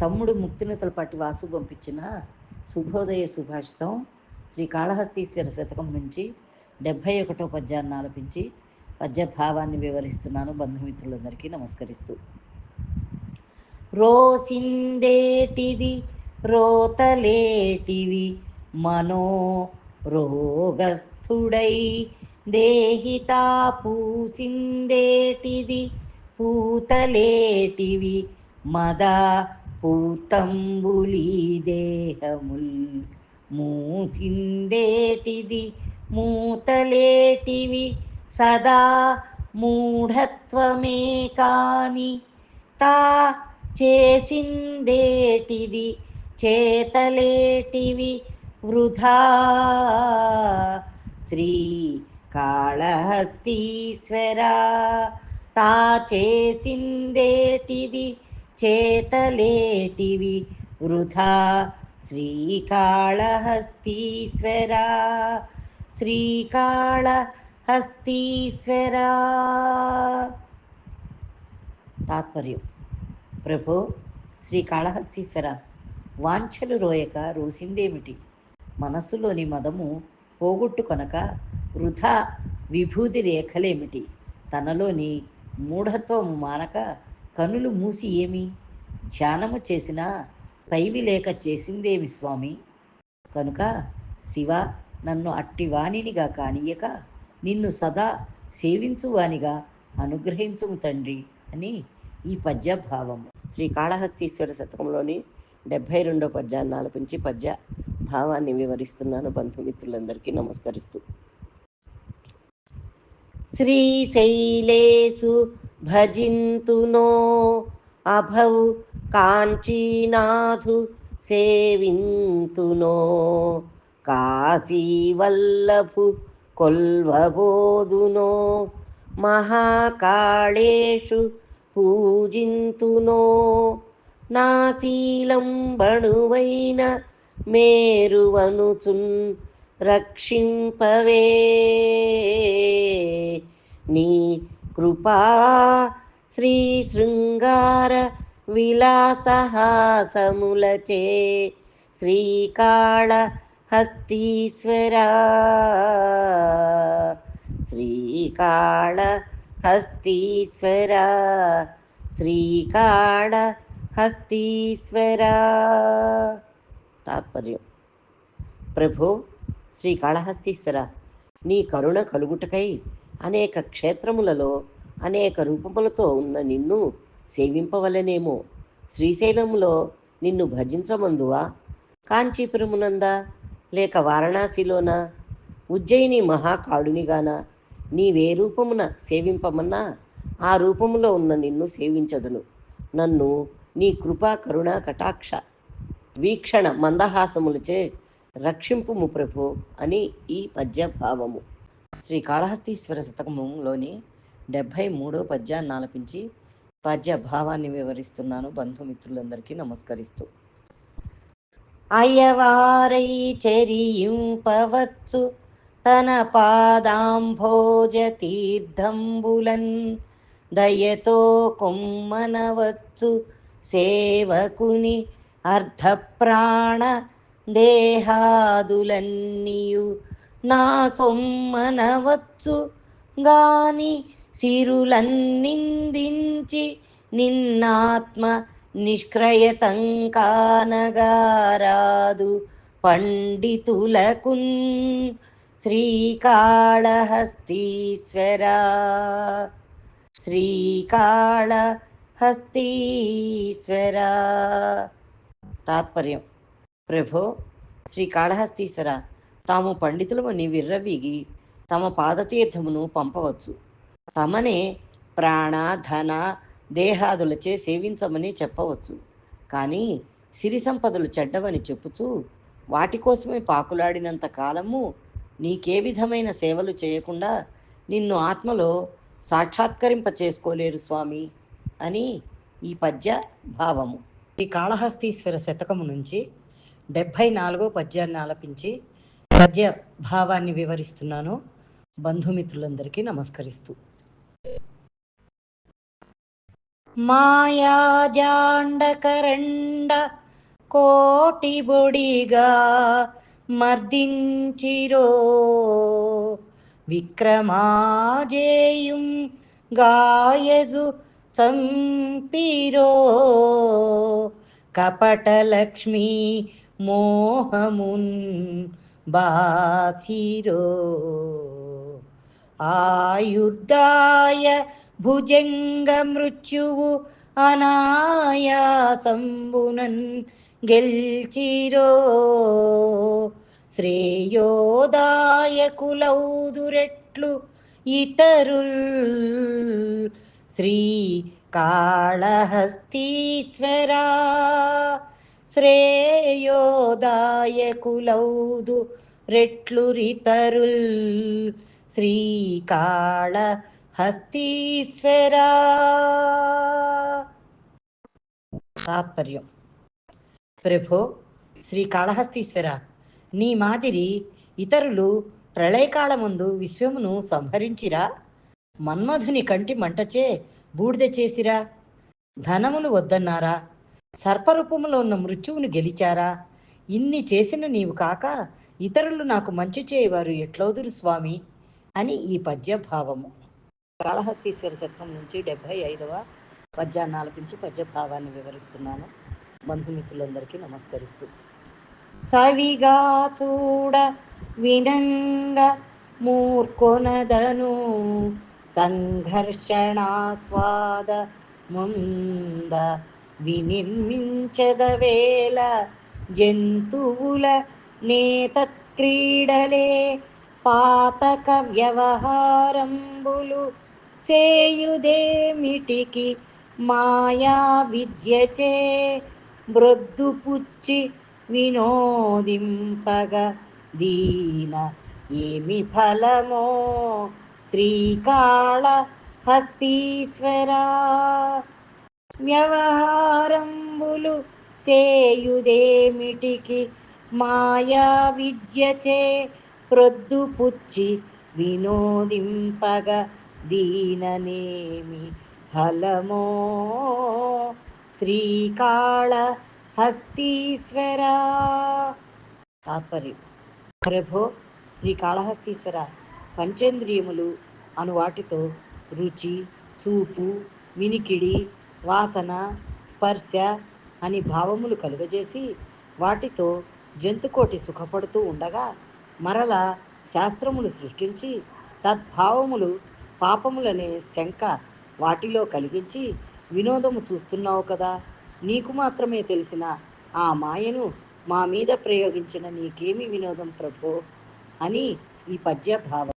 తమ్ముడు ముక్తినతల పాటి వాసు పంపించిన శుభోదయ సుభాషితం శ్రీ కాళహస్తీశ్వర శతకం నుంచి డెబ్భై ఒకటో పద్యాన్ని ఆలపించి పద్యభావాన్ని వివరిస్తున్నాను. బంధుమిత్రులందరికీ నమస్కరిస్తూ. రోసిందేటిది రోతలేటివి మనో రోగస్థుడై దేహితా పూసిందేటిది పూతలేటివి మద పూతంబులీ దేహముల్ మూసిందేటిది మూతలేటివి సదా మూఢత్వమే కాని తా చేసిందేటిది చేతలేటివి వృధా. శ్రీ కాళహస్తీశ్వర తా చేసిందేటిది చేతలేటివి. వృధా శ్రీకాళహస్తీశ్వరా. శ్రీకాళహస్తీశ్వరా. తాత్పర్యం. ప్రభు శ్రీకాళహస్తీశ్వర. వాంఛలు రోయక రోసిందేమిటి? మనస్సులోని మదము పోగొట్టుకొనక వృధా విభూతి రేఖలేమిటి? తనలోని మూఢత్వము మానక కనులు మూసి ఏమి? ధ్యానము చేసిన పైవి లేక చేసిందేమి స్వామి? కనుక శివ నన్ను అట్టి వాణినిగా కానీయక నిన్ను సదా సేవించువానిగా అనుగ్రహించుము తండ్రి అని ఈ పద్య భావము శ్రీ కాళహస్తీశ్వర శతకంలోని డెబ్భై రెండో పద్యాన్ని ఆలపించి పద్య భావాన్ని వివరిస్తున్నాను బంధుమిత్రులందరికీ నమస్కరిస్తూ. భజింతు నో అభౌ కాంచీనాథు సేవింతునో కాశీవల్లభు కొల్వబోదునో మహాకాళేషు పూజింతునో నాశీలం బణువైన మేరువనుచున్ రక్షింపవే నీ కృపా శ్రీ శృంగార విలాసహాసములచే శ్రీకాళ హస్తీశ్వరా. శ్రీకాళ హస్తీశ్వరా. శ్రీకాళ హస్తీశ్వరా. తాత్పర్యం. ప్రభు శ్రీకాళహస్తీశ్వర నీ కరుణ కలుగుటకై అనేక క్షేత్రములలో అనేక రూపములతో ఉన్న నిన్ను సేవింపవలనేమో. శ్రీశైలములో నిన్ను భజించమందువా? కాంచీపురమునందా లేక వారణాసిలోన? ఉజ్జయిని మహాకాడునిగాన? నీవే రూపమున సేవింపమన్నా ఆ రూపములో ఉన్న నిన్ను సేవించదును. నన్ను నీ కృపా కరుణ కటాక్ష వీక్షణ మందహాసములచే రక్షింపుము ప్రభు అని ఈ పద్యభావము శ్రీకాళహస్తీశ్వర శ్రీ డెబ్భై మూడో పద్యాన్ని ఆలపించి పద్య భావాన్ని వివరిస్తున్నాను బంధుమిత్రులందరికీ నమస్కరిస్తూ. అయ్యవారై చెరియింపవచ్చు తన పాదాంభోజ తీర్థంబులన్ దయతో కొమ్మనవచ్చు సేవకుని అర్ధప్రాణ దేహాదులన్నీయు నా సొమ్మనవచ్చు. గాని సిరులన్నిందించి నిన్నాత్మ నిష్క్రయతం కానగారాదు. పండితులకున్ శ్రీకాళహస్తీశ్వరా. శ్రీకాళహస్తీశ్వరా. తాత్పర్యం. ప్రభో శ్రీకాళహస్తీశ్వర. తాము పండితులమని విర్రవీగి తమ పాదతీర్థమును పంపవచ్చు. తమనే ప్రాణ ధన దేహాదులచే సేవించమని చెప్పవచ్చు. కానీ సిరి సంపదలు చెడ్డవని చెప్పుచూ వాటి కోసమే పాకులాడినంత కాలము నీకే విధమైన సేవలు చేయకుండా నిన్ను ఆత్మలో సాక్షాత్కరింప చేసుకోలేరు స్వామి అని ఈ పద్య భావము. ఈ కాళహస్తీశ్వర శతకము నుంచి డెబ్భై నాలుగో పద్యాన్ని ఆలపించి పద్య భావాన్ని వివరిస్తున్నాను. బంధుమిత్రులందరికీ నమస్కరిస్తూ. మాయాజాండకరండ కోటి బొడిగా మర్దించిరో. విక్రమాజేయుం గాయజు చంపిరో. కపటలక్ష్మి మోహమున్ బాసిరో ఆయుర్దాయ భుజంగ మృత్యువు అనాయాసంబునన్ గెల్చిరో శ్రేయోదాయకులౌదురెట్లు ఇతరుల్ శ్రీ కాళహస్తీశ్వరా శ్రేయోదాయకులౌదు రెట్లు రితరుల్ శ్రీకాళ హస్తీశ్వరా తాత్పర్యం. ప్రభో శ్రీకాళహస్తీశ్వర నీ మాదిరి ఇతరులు ప్రళయకాలముందు విశ్వమును సంహరించిరా? మన్మధుని కంటి మంటచే బూడిద చేసిరా? ధనములు వద్దన్నారా? సర్పరూపంలో ఉన్న మృత్యువును గెలిచారా? ఇన్ని చేసిన నీవు కాక ఇతరులు నాకు మంచి చేయవారు ఎట్లౌదురు స్వామి? అని ఈ పద్య భావము కాళహస్తీశ్వర శతకం నుంచి డెబ్భై ఐదవ పద్యాన్ని ఆలపించి పద్య వివరిస్తున్నాను. బంధుమిత్రులందరికీ నమస్కరిస్తూ. చవిగా చూడ వినంగ మూర్కొనదను సంఘర్షణాస్వాద ముంద వినిర్మించదవేల జంతువుల నేత క్రీడలే పాతక వ్యవహారంబులు సేయుదేమిటికి మాయా విద్యచే బ్రొద్దుపుచ్చి వినోదింపగ దీన ఏమి ఫలమో శ్రీకాళ హస్తీశ్వరా వ్యవహారంబులు సేయుదేమిటికి మాయా విద్యచే ప్రొద్దుపుచ్చి వినోదింపగ దీననేమి హలమో? శ్రీకాళ హస్తీశ్వరా. తాత్పర్యం. ప్రభో శ్రీకాళహస్తీశ్వర పంచేంద్రియములు అను వాటితో రుచి చూపు వినికిడి వాసన స్పర్శ అని భావములు కలుగజేసి వాటితో జంతుకోటి సుఖపడుతూ ఉండగా మరల శాస్త్రములు సృష్టించి తద్భావములు పాపములనే శంక వాటిలో కలిగించి వినోదము చూస్తున్నావు కదా? నీకు మాత్రమే తెలిసిన ఆ మాయను మా మీద ప్రయోగించిన నీకేమి వినోదం ప్రభో? అని ఈ పద్య భావం